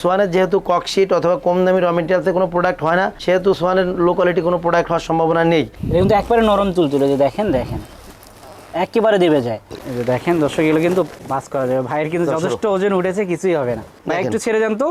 সোয়ানের যেহেতু ককশিট অথবা কম দামি র মেটেরিয়ালসে কোনো প্রোডাক্ট হয় না সেহেতু সোয়ানের লো কোয়ালিটি কোনো প্রোডাক্ট হওয়ার সম্ভাবনা নেই। কিন্তু একবারে নরম তুল তুলে যে দেখেন দেখেন। একেবারে দেবে যায়। যে দেখেন দর্শক এগুলো কিন্তু পাস করা যাবে। ভাইয়ের কিন্তু যথেষ্ট ওজন উঠেছে কিছুই হবে না। একটু ছেড়ে যান তো।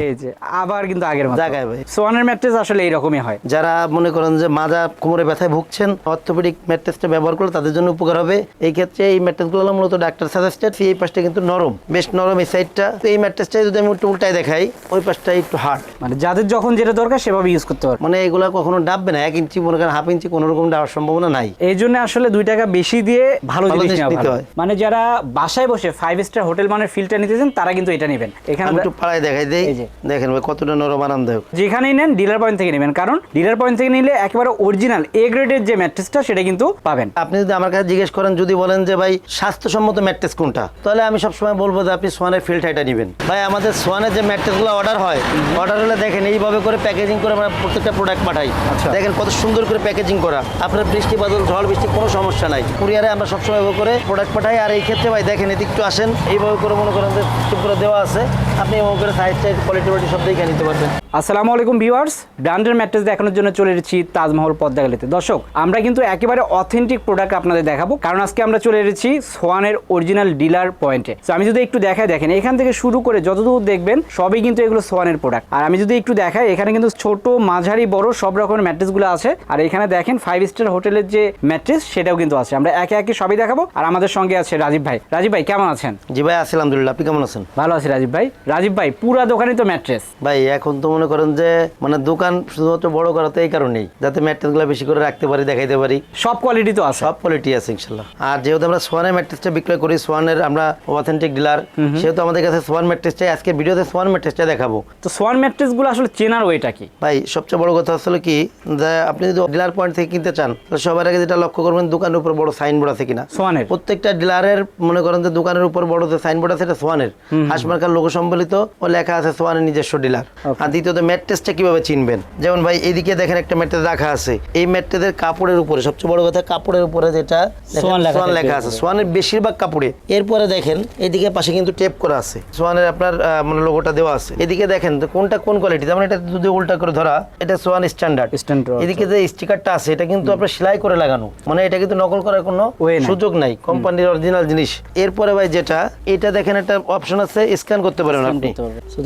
এই যে আবার কিন্তু আগের মতো। জায়গায় ভাই। সোয়ানের ম্যাট্রেস আসলে এইরকমই হয়। যারা মনে করেন যে মাজা কোমরে ব্যথায় ভুগছেন অর্থোপেডিক ম্যাট্রেসটা ব্যবহার করলে তাদের জন্য উপকার হবে। এই ক্ষেত্রে এই ম্যাট্রেসগুলো মূলত ডাক্তার সাজেস্টেড এই পাশটা কিন্তু নরম বেশ নরম এই সাইডটা তো এই ম্যাট্রেসটাই যদি আমি একটু উল্টায় দেখাই ওই পাশটা একটু হার্ড মানে যাদের যখন যেটা দরকার সেভাবে ইউজ করতে পারবে। মানে এগুলা কখনো ডাববে না এক ইঞ্চি মনে করেন হাফ ইঞ্চি কোনো রকম ডাবার সম্ভাবনা নাই। এই জন্য আসলে দুই টাকা বেশি দিয়ে ভালো জিনিস নিতে হয়। মানে যারা বাসায় বসে ফাইভ স্টার হোটেল মানের ফিল্টার নিতেছেন তারা কিন্তু এটা নেবেন। এখানে একটু পাড়ায় দেখাই দিই। এই যে। দেখেন ভাই কতটা নরম আরামদায়ক। যেখানেই নেন ডিলার পয়েন্ট থেকে নেবেন। কারণ ডিলার পয়েন্ট থেকে নিলে একেবারে অরিজিনাল এ গ্রেডের যে ম্যাট্রেসটা সেটা কিন্তু পাবেন। আপনি যদি আমার কাছে জিজ্ঞেস করেন যদি বলেন যে ভাই স্বাস্থ্যসম্মত ম্যাট্রেস কোনটা? তাহলে আমি সবসময় বলব যে আপনি সোয়ানের ফিল্টারটা নেবেন। ভাই আমাদের সোয়ানের যে ম্যাট্রেসগুলো অর্ডার হয় অর্ডার হলে দেখেন এইভাবে করে প্যাকেজিং করে আমরা প্রত্যেকটা প্রোডাক্ট পাঠাই। আচ্ছা। দেখেন কত সুন্দর করে প্যাকেজিং করা। আপনার বৃষ্টি বাদল ঝড় বৃষ্টি কোনো সমস্যা নাই। কুরিয়ারে আমরা সবসময় এভাবে করে প্রোডাক্ট পাঠাই। আর এই ক্ষেত্রে ভাই দেখেন এদিক একটু আসেন। এইভাবে করে মনে করেন যে চুপ করে দেওয়া আছে। আপনি এভাবে করে সাইজ সাইজ কোয়ালিটি কোয়ালিটি সব দেখে নিতে পারবেন। আসসালামু আলাইকুম ভিউয়ার্স ব্র্যান্ডের ম্যাট্রেস দেখানোর জন্য চলে এসেছি তাজমহল পদ্মাগালিতে দর্শক আমরা কিন্তু একেবারে অথেন্টিক প্রোডাক্ট আপনাদের দেখাবো কারণ আজকে আমরা চলে এসেছি সোয়ানের অরিজিনাল ডিলার পয়েন্টে তো আমি যদি একটু দেখাই দেখেন এখান থেকে শুরু করে যতদূর দেখবেন সবই কিন্তু এগুলো সোয়ানের প্রোডাক্ট আর আমি যদি একটু দেখাই এখানে কিন্তু ছোট মাঝারি বড় সব রকমের ম্যাট্রেসগুলো আছে। আর এখানে দেখেন ফাইভ স্টার হোটেলের যে ম্যাট্রেস সেটাও কিন্তু আছে। আমরা একে একে সবই দেখাবো। আর আমাদের সঙ্গে আছে রাজীব ভাই। রাজীব ভাই কেমন আছেন? জি ভাই আছি আলহামদুলিল্লাহ। আপনি কেমন আছেন? ভালো আছি রাজীব ভাই। রাজীব ভাই পুরা দোকানই তো ম্যাট্রেস। ভাই এখন তো মনে করেন যে মানে দোকান শুধুমাত্র বড় করা তো এই কারণেই যাতে ম্যাট্রেসগুলো বেশি করে রাখতে পারি দেখাইতে পারি। সব কোয়ালিটি তো আছে। সব কোয়ালিটি আছে ইনশাল্লাহ। আর যেহেতু আমরা সোয়ানের ম্যাট্রেসটা বিক্রয় করি সোয়ানের আমরা অথেন্টিক ডিলার সেহেতু আমাদের কাছে সোয়ান ম্যাট্রেসটাই আজকে ভিডিওতে সোয়ান ম্যাট্রেসটা দেখাবো। তো সোয়ান ম্যাট্রেসগুলো আসলে চেনার ওয়েটা কি? ভাই সবচেয়ে বড় কথা আসলে কি যে আপনি যদি ডিলার পয়েন্ট থেকে কিনতে চান তাহলে সবার আগে যেটা লক্ষ্য করবেন দোকানের উপর বড় সাইনবোর্ড আছে কিনা। সোয়ানের? প্রত্যেকটা ডিলারের মনে করেন যে দোকানের উপর বড় যে সাইনবোর্ড আছে এটা সোয়ানের। হাসমার্কার লোগো সম্বলিত ও লেখা আছে সোয়ানের নিজস্ব ডিলার. আর দ্বিতীয়ত ম্যাট্রেসটা কীভাবে চিনবেন? যেমন ভাই এইদিকে দেখেন একটা ম্যাট্রেস রাখা আছে। এই ম্যাট্রেসের কাপড়ের উপরে সবচেয়ে বড় কথা কাপড়ের উপরে যেটা সোয়ান লেখা আছে। সোয়ানের বেশিরভাগ কাপড়ে। এরপরে দেখেন এদিকে পাশে কিন্তু টেপ করা আছে। সোয়ানের আপনার মানে লোগোটা দেওয়া আছে। এদিকে দেখেন তো কোনটা কোন কোয়ালিটি যেমন এটা যদি উল্টা করে ধরা এটা সোয়ান স্ট্যান্ডার্ড এদিকে যে স্টিকারটা আছে এটা কিন্তু আপনার সেলাই করে লাগানো। মানে এটা কিন্তু নকল করার কোনো সুযোগ নাই কোম্পানির অরিজিনাল জিনিস। এরপরে ভাই যেটা এটা দেখেন একটা অপশন আছে স্ক্যান করতে পারেন আপনি।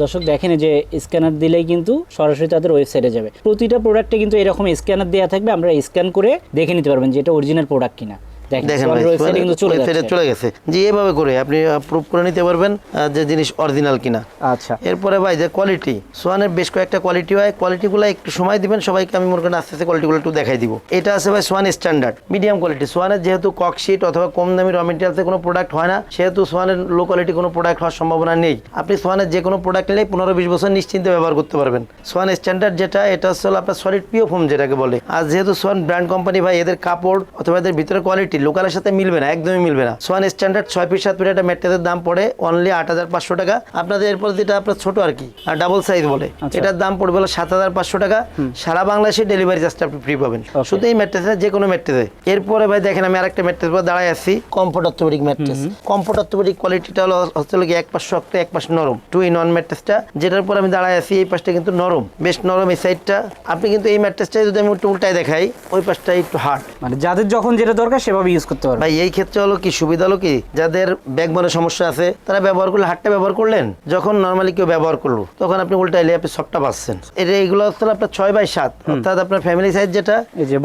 দর্শক দেখেন যে স্ক্যানার দিলেই কিন্তু সরাসরি তাদের ওয়েবসাইটে যাবে। প্রতিটা প্রোডাক্টে কিন্তু এরকম স্ক্যানার দেওয়া থাকবে, আমরা স্ক্যান করে দেখে নিতে পারবেন যে এটা অরিজিনাল প্রোডাক্ট কিনা। দেখেন দেখেন ভাই ওয়েবসাইটে কিন্তু চলে ওয়েবসাইটে যাচ্ছে। চলে গেছে। যে এভাবে করে আপনি প্রুভ করে নিতে পারবেন যে জিনিস অরিজিনাল কিনা। আচ্ছা। এরপরে ভাই যে কোয়ালিটি সোয়ানের বেশ কয়েকটা কোয়ালিটি হয়। কোয়ালিটিগুলো একটু সময় দিবেন সবাইকে আমি মনে করেন আস্তে আস্তে কোয়ালিটিগুলো একটু দেখাই দিব। এটা আছে ভাই সোয়ান স্ট্যান্ডার্ড মিডিয়াম কোয়ালিটি সোয়ানের যেহেতু ককশিট অথবা কম দামি র মেটেরিয়ালসে কোনো প্রোডাক্ট হয় না সেহেতু সোয়ানের লো কোয়ালিটি কোনো প্রোডাক্ট হওয়ার সম্ভাবনা নেই। আপনি সোয়ানের যে কোনো প্রোডাক্ট নিলে পনেরো বিশ বছর নিশ্চিন্তে ব্যবহার করতে পারবেন। সোয়ান স্ট্যান্ডার্ড যেটা এটা হচ্ছে আপনার সলিড পিও ফোম যেটাকে বলে। আর যেহেতু সোয়ান ব্র্যান্ড কোম্পানি ভাই এদের কাপড় অথবা এদের ভিতরে কোয়ালিটি লোকালের সাথে মিলবে না একদমই মিলবে না। সোয়ান স্ট্যান্ডার্ড ছয় পিস সাত পিস একটা ম্যাট্রেসের দাম পড়ে অনলি আট হাজার পাঁচশো টাকা। আপনাদের এরপর যেটা আপনার ছোট আর কি আর ডাবল সাইজ বলে আচ্ছা। এটার দাম পড়বে হলো সাত হাজার পাঁচশো টাকা। সারা বাংলাদেশে ডেলিভারি চার্জটা আপনি ফ্রি পাবেন। শুধু এই ম্যাট্রেসে যে কোনো ম্যাট্রেসে। এরপরে ভাই দেখেন আমি আরেকটা ম্যাট্রেস পর দাঁড়ায় আছি comfort orthopaedic mattress. Comfort orthopaedic কোয়ালিটিটা হলো হচ্ছে এক পাশ শক্ত এক পাশ নরম। টু ইন ওয়ান ম্যাট্রেসটা যেটার পর আমি দাঁড়ায় আছি এই পাশটা কিন্তু নরম। বেশ নরম এই সাইডটা আপনি কিন্তু এই ম্যাট্রেসটা যদি আমি একটু উল্টায় দেখাই ওই পাশটা একটু হার্ড মানে যাদের যখন যেটা দরকার সেভাবে ইউজ করতে পারবে। ভাই এই ক্ষেত্রে হলো কি সুবিধা হলো কি যাদের ব্যাকবোনের সমস্যা আছে তারা ব্যবহার করলে হাতটা ব্যবহার করলেন যখন নর্মালি কেউ ব্যবহার করল তখন আপনি উল্টাইলে আপনি সবটা পাচ্ছেন এটা এইগুলো হচ্ছে আপনার ছয় বাই সাত অর্থাৎ আপনার ফ্যামিলি সাইজ যেটা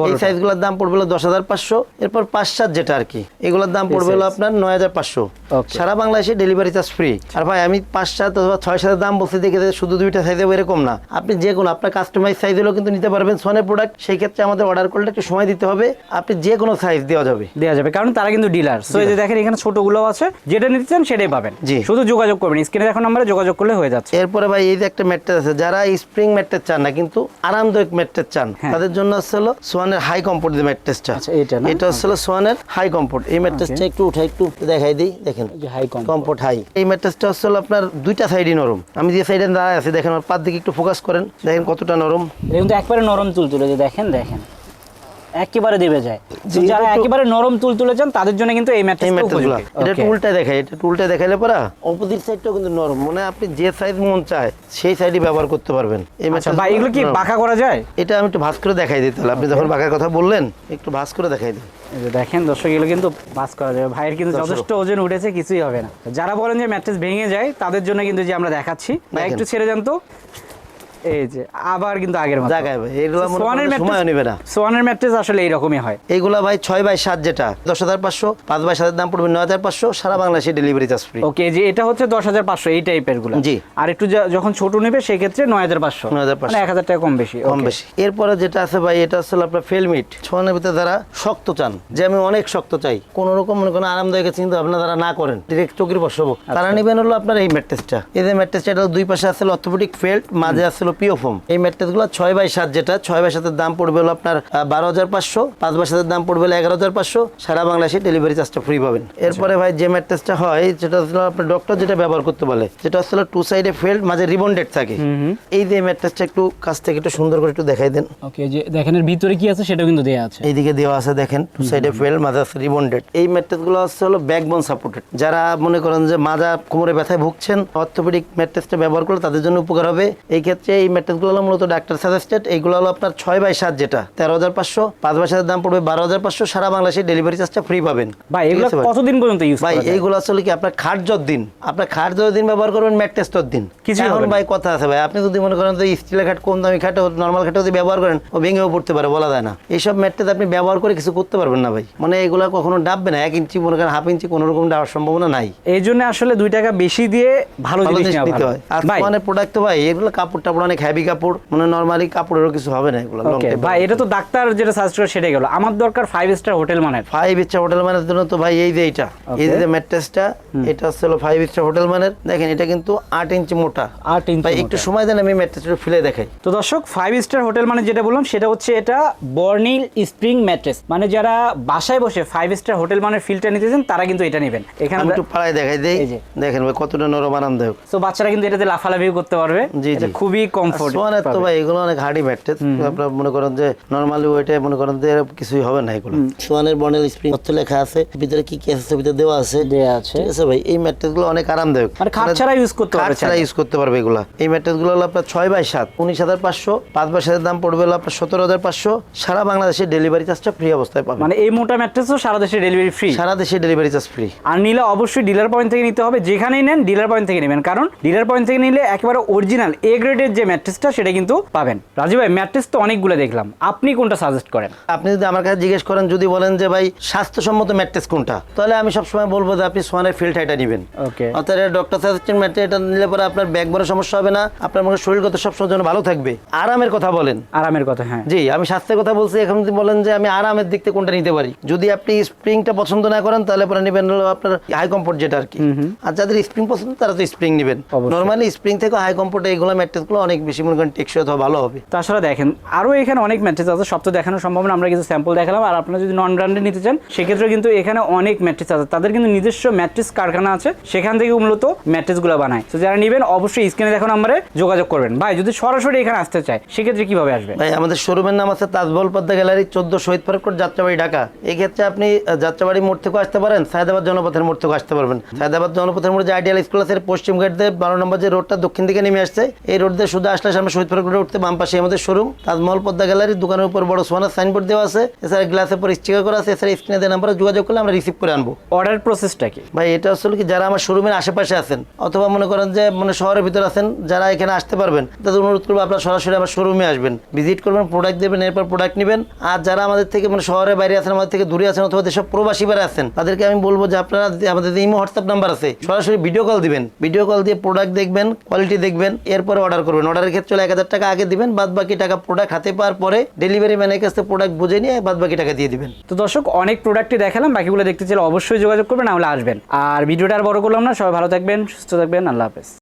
এই। সাইজগুলোর দাম পড়বে হলো দশ হাজার পাঁচশো এরপর পাঁচ সাত যেটা আর কি এগুলোর দাম পড়বে হলো আপনার নয় হাজার পাঁচশো. সারা বাংলাদেশে ডেলিভারি চার্জ ফ্রি আর ভাই আমি পাঁচ সাত অথবা ছয় সাতের দাম বলতে দেখে যে শুধু দুইটা সাইজ এরকম না। আপনি যে কোনো আপনার কাস্টমাইজ সাইজ হলেও কিন্তু নিতে পারবেন। সোনের প্রোডাক্ট সেই ক্ষেত্রে আমাদের অর্ডার করলে একটু সময় দিতে হবে। আপনি যে কোনো সাইজ দেওয়া যাবে। দেওয়া যাবে। কারণ তারা কিন্তু ডিলার সো এই যে দেখেন এখানে ছোটগুলো আছে। যেটা নিতে চান সেটাই পাবেন। জি। শুধু যোগাযোগ করবেন। স্ক্রিনে দেখো নাম্বারে যোগাযোগ করলে হয়ে যাচ্ছে। এরপরে ভাই এই যে একটা ম্যাট্রেস আছে যারা স্প্রিং ম্যাট্রেস চান না কিন্তু আরামদায়ক ম্যাট্রেস চান হ্যাঁ। তাদের জন্য হচ্ছে হলো সোয়ানের হাই কমফোর্ট যে ম্যাট্রেসটা। আচ্ছা, এটা না? এটা হচ্ছে হলো সোয়ানের হাই কমফোর্ট এই ম্যাট্রেসটা একটু উঠে একটু দেখাই দিই দেখেন। হাই কম কমফোর্ট হাই এই ম্যাট্রেসটা হচ্ছে হলো আপনার দুইটা সাইডই নরম। আমি যে সাইডে দাঁড়ায় আছি দেখেন আমার পাত দিকে একটু ফোকাস করেন দেখেন কতটা নরম। এটা কিন্তু একবারে নরম তুল তুলে যে দেখেন দেখেন। একেবারে দেবে যায়। যারা একেবারে নরম তুল তুলে চান তাদের জন্য কিন্তু এই ম্যাট্রেসটা ম্যাট্রেসগুলো। উপযোগী। এটা. টুলটা দেখাই এটা টুলটা দেখাইলে পরা? অপোজিট সাইডটাও কিন্তু নরম। মানে আপনি যে সাইজ মন চায় সেই সাইডই ব্যবহার করতে পারবেন। এই আচ্ছা mattress ভাই এগুলো কি বাঁকা করা যায়? এটা আমি একটু ভাস করে দেখাই দিই তাহলে। আপনি যখন বাঁকার কথা বললেন একটু ভাস করে দেখাই দিই। দেখেন দর্শক এগুলো কিন্তু বাস করা যাবে। ভাইয়ের কিন্তু যথেষ্ট ওজন উঠেছে কিছুই হবে না। যারা বলেন যে ম্যাট্রেস ভেঙে যায় তাদের জন্য কিন্তু যে আমরা দেখাচ্ছি ভাই একটু ছেড়ে যান তো। এই যে আবার কিন্তু আগের মতো। জায়গায় ভাই এগুলো সোয়ানের সময় নিবে না। সোয়ানের ম্যাট্রেস আসলে এইরকমই হয়। ভাই ছয় বাই সাত যেটা দশ হাজার পাঁচশো পাঁচ বাই সাতের দাম পড়বে নয় হাজার পাঁচশো সারা বাংলাদেশে ডেলিভারি চার্জ ফ্রি ওকে যে এটা হচ্ছে দশ হাজার পাঁচশো এই টাইপেরগুলো। জি। আর একটু যখন ছোট নেবে সেক্ষেত্রে নয় হাজার পাঁচশো। 9,500 মানে এক হাজার টাকা কম বেশি। কম বেশি। এরপরে যেটা আছে ভাই এটা হচ্ছে আপনার ফেলমিট ছোয়ানের ভিতরে যারা শক্ত চান যে আমি অনেক শক্ত চাই কোন রকম মনে করেন আরামদায়ক চিন্তা ভাবনা যারা না করেন ডিরেক্ট চোখের বসবো তারা নেবেন হলো আপনার এই ম্যাট্রেসটা। এই যে ম্যাট্রেসটা এটা দুই পাশে আছে অর্থোপেডিক ফেল্ট মাঝে আছে পিও ফোম এই ম্যাট্রেসগুলো ছয় বাই সাত যেটা ছয় বাই সাতের দাম পড়বে হলো আপনার বারো হাজার পাঁচশো পাঁচ বাই সাতের দাম পড়বে হলো এগারো হাজার পাঁচশো। সারা বাংলাদেশে ডেলিভারি চার্জটা ফ্রি পাবেন। এরপরে ভাই যে ম্যাট্রেসটা হয় যেটা হচ্ছে আপনার ডক্টর যেটা ব্যবহার করতে বলে যেটা হচ্ছে টু সাইডে ফেল্ট মাঝে রিবন্ডেড থাকে। এই যে ম্যাট্রেসটা একটু কাছ থেকে একটু সুন্দর করে একটু দেখাই দেন। ওকে যে দেখেন এর ভিতরে কি আছে সেটাও কিন্তু দেওয়া আছে। এইদিকে দেওয়া আছে দেখেন টু সাইডে ফেল মাজা আছে রিবন্ডেড এই ম্যাট্রেসগুলো হচ্ছে হলো ব্যাকবোন সাপোর্টেড যারা মনে করেন যে মাজা কোমরে ব্যথায় ভুগছেন অর্থোপেডিক ম্যাট্রেসটা ব্যবহার করলে তাদের জন্য উপকার হবে। এই ক্ষেত্রে এই ম্যাট্রেসগুলো হলো মূলত ডাক্তার সাজেস্টেড এইগুলো হলো আপনার ছয় বাই সাত যেটা তেরো হাজার পাঁচশো পাঁচ বাই সাতের দাম পড়বে বারো হাজার পাঁচশো সারা বাংলাদেশে ডেলিভারি চার্জটা ফ্রি পাবেন। ভাই এগুলো কতদিন পর্যন্ত ইউজ ভাই এইগুলো আসলে কি আপনার খাট দিন? আপনার খাট দিন ব্যবহার করবেন ম্যাট্রেস দিন। কিছুই এখন ভাই কথা আছে ভাই আপনি যদি মনে করেন যে স্টিলের খাট কম দামি খাটে নর্মাল খাটে যদি ব্যবহার করেন ও ভেঙেও পড়তে পারে বলা যায় না। এইসব ম্যাট্রেস আপনি ব্যবহার করে কিছু করতে পারবেন না ভাই। মানে এগুলো কখনো ডাববে না এক ইঞ্চি মনে করেন হাফ ইঞ্চি কোনো রকম ডাবার সম্ভাবনা নাই। এই জন্য আসলে দুই টাকা বেশি দিয়ে ভালো জিনিস নিতে হয়। আর মানে প্রোডাক্ট তো ভাই এগুলো কাপড় টাপড় অনেক হ্যাভি কাপড় মানে নর্মালি কাপড়েরও কিছু হবে না এগুলো ভাই এটা তো ডাক্তার যেটা সাজেস্ট করে সেটাই গেল। আমার দরকার ফাইভ স্টার হোটেল মানের ফাইভ ইচ্ছা হোটেল মানের জন্য তো ভাই এই যে এইটা এই যে ম্যাট্রেসটা এটা হলো ফাইভ ইচ্ছা হোটেল মানের। দেখেন এটা কিন্তু আট ইঞ্চি মোটা। আট ইঞ্চি ভাই একটু সময় দেন আমি ম্যাট্রেসটা ফেলে দেখাই। তো দর্শক ফাইভ স্টার হোটেল মানে যেটা বললাম সেটা হচ্ছে এটা বর্নিল স্প্রিং ম্যাট্রেস মানে যারা বাসায় বসে ফাইভ স্টার হোটেল মানের ফিলটা নিতে চান তারা কিন্তু এটা নেবেন। এখানে একটু পাড়ায় দেখাই দেই। দেখেন ভাই কতটা নরম আরামদায়ক। তো বাচ্চারা কিন্তু এটাতে লাফালাফি করতে পারবে। জি, এটা জি। কমফোর্ট সোয়ানের তো ভাই এগুলো অনেক হার্ডি ম্যাট্রেস আপনার মনে করেন যে নর্মালি ওইটা মনে করেন যে কিছুই হবে না এগুলো। সোয়ানের বর্ণের স্প্রিং তথ্য লেখা আছে ভিতরে কি কি আছে ভিতরে দেওয়া আছে। দেয়া আছে। ঠিক আছে ভাই এই ম্যাট্রেসগুলো অনেক আরামদায়ক। মানে খাট ছাড়া use করতে পারবে ছাড়া ইউজ করতে পারবে এগুলা। এই ম্যাট্রেসগুলো হলো আপনার ছয় বাই সাত উনিশ হাজার পাঁচশো পাঁচ বাই সাতের দাম পড়বে হলো আপনার সতেরো হাজার পাঁচশো। সারা বাংলাদেশে ডেলিভারি চার্জটা ফ্রি অবস্থায় পাবেন। মানে এই মোটা ম্যাট্রেসও সারা দেশে ডেলিভারি ফ্রি সারা দেশে ডেলিভারি চার্জ ফ্রি আর নিলে অবশ্যই ডিলার পয়েন্ট থেকে নিতে হবে যেখানেই নেন ডিলার পয়েন্ট থেকে নেবেন। কারণ ডিলার পয়েন্ট থেকে নিলে একেবারে অরিজিনাল এ গ্রেডের যে ম্যাট্রেসটা সেটা কিন্তু পাবেন। রাজীব ভাই ম্যাট্রেস তো অনেকগুলো দেখলাম। আপনি কোনটা সাজেস্ট করেন? আপনি যদি আমার কাছে জিজ্ঞেস করেন যদি বলেন যে ভাই স্বাস্থ্যসম্মত ম্যাট্রেস কোনটা? তাহলে আমি সবসময় বলব যে আপনি সোয়ানের ফিল্ড এটা নেবেন। ওকে অর্থাৎ ডক্টর সাজেস্টেড ম্যাট্রেস এটা নিলে পরে আপনার ব্যাক বড় সমস্যা হবে না আপনার মনে শরীরগত সবসময় জন্য ভালো থাকবে। আরামের কথা বলেন। আরামের কথা হ্যাঁ। জি আমি স্বাস্থ্যের কথা বলছি এখন যদি বলেন যে আমি আরামের দিক থেকে কোনটা নিতে পারি? যদি আপনি স্প্রিংটা পছন্দ না করেন তাহলে পরে নেবেন হলো আপনার হাই কমফোর্ট যেটা আর কি। আর যাদের স্প্রিং পছন্দ তারা তো স্প্রিং নেবেন। নর্মালি স্প্রিং থেকে হাই কমফোর্ট এইগুলো ম্যাট্রেসগুলো অনেক বেশি মনে করেন টেকসই অথবা ভালো হবে। তাছাড়া দেখেন আরও এখানে অনেক ম্যাট্রেস আছে। সব তো দেখানো সম্ভব না আমরা কিছু স্যাম্পল দেখালাম। আর আপনারা যদি নন ব্র্যান্ডেড নিতে চান সেক্ষেত্রে কিন্তু এখানে অনেক ম্যাট্রেস আছে। তাদের কিন্তু নিজস্ব ম্যাট্রেস কারখানা আছে। সেখান থেকে মূলত ম্যাট্রেসগুলো বানায়। তো যারা নেবেন অবশ্যই স্ক্রিনে দেখো নাম্বারে যোগাযোগ করবেন। ভাই যদি সরাসরি এখানে আসতে চায় সেক্ষেত্রে কীভাবে আসবে? ভাই আমাদের শোরুমের নাম আছে তাজবল পদ্মা গ্যালারি চোদ্দ শহীদ পার্ক যাত্রাবাড়ি ঢাকা। এই ক্ষেত্রে আপনি যাত্রাবাড়ি মোড় থেকেও আসতে পারেন সায়দাবাদ জনপথের মোড় থেকেও আসতে পারবেন। সায়দাবাদ জনপথের মোড়ে যে আইডিয়াল স্কুল আছে পশ্চিম গেট দিয়ে বারো নম্বর যে রোডটা দক্ষিণ দিকে নেমে আসছে এই রোড দিয়ে শুধু আসলে সামনে শহীদ পার্ক রোডে উঠতে বাম পাশে আমাদের শোরুম তাজমহল পদ্মা গ্যালারি দোকানের উপর বড় সোনার সাইনবোর্ড দেওয়া আছে এছাড়া গ্লাসের পর স্টিকার করা আছে এছাড়া স্ক্রিনে দেওয়া নাম্বারে যোগাযোগ করলে আমরা রিসিভ করে আনব। অর্ডার প্রসেসটা কি? ভাই এটা আসলে কি যারা আমার শোরুমের আশেপাশে আছেন অথবা মনে করেন যে মানে শহরের ভিতরে আছেন যারা এখানে আসতে পারবেন তাদের অনুরোধ করব আপনারা সরাসরি আমার শোরুমে আসবেন। ভিজিট করবেন প্রোডাক্ট দেবেন এরপর প্রোডাক্ট নেবেন। আর যারা আমাদের থেকে মানে শহরের বাইরে আছেন আমাদের থেকে দূরে আছেন অথবা যেসব প্রবাসী বাইরে আছেন তাদেরকে আমি বলব যে আপনারা আমাদের যে ইমো হোয়াটসঅ্যাপ নাম্বার আছে সরাসরি ভিডিও কল দিবেন। ভিডিও কল দিয়ে প্রোডাক্ট দেখবেন কোয়ালিটি দেখবেন এরপরে অর্ডার করবেন। অর্ডারের ক্ষেত্রে এক হাজার টাকা আগে দিবেন বাদ বাকি টাকা প্রোডাক্ট হাতে পাওয়ার পরে ডেলিভারি ম্যানের কাছে প্রোডাক্ট বুঝে নিয়ে বাদ বাকি টাকা দিয়ে দিবেন। তো দর্শক, অনেক প্রোডাক্টই দেখালাম, বাকিগুলো দেখতে চাইলে অবশ্যই যোগাযোগ করবেন নাহলে আসবেন। আর ভিডিওটা আর বড় করলাম না, সবাই ভালো থাকবেন, সুস্থ থাকবেন, আল্লাহ হাফেজ।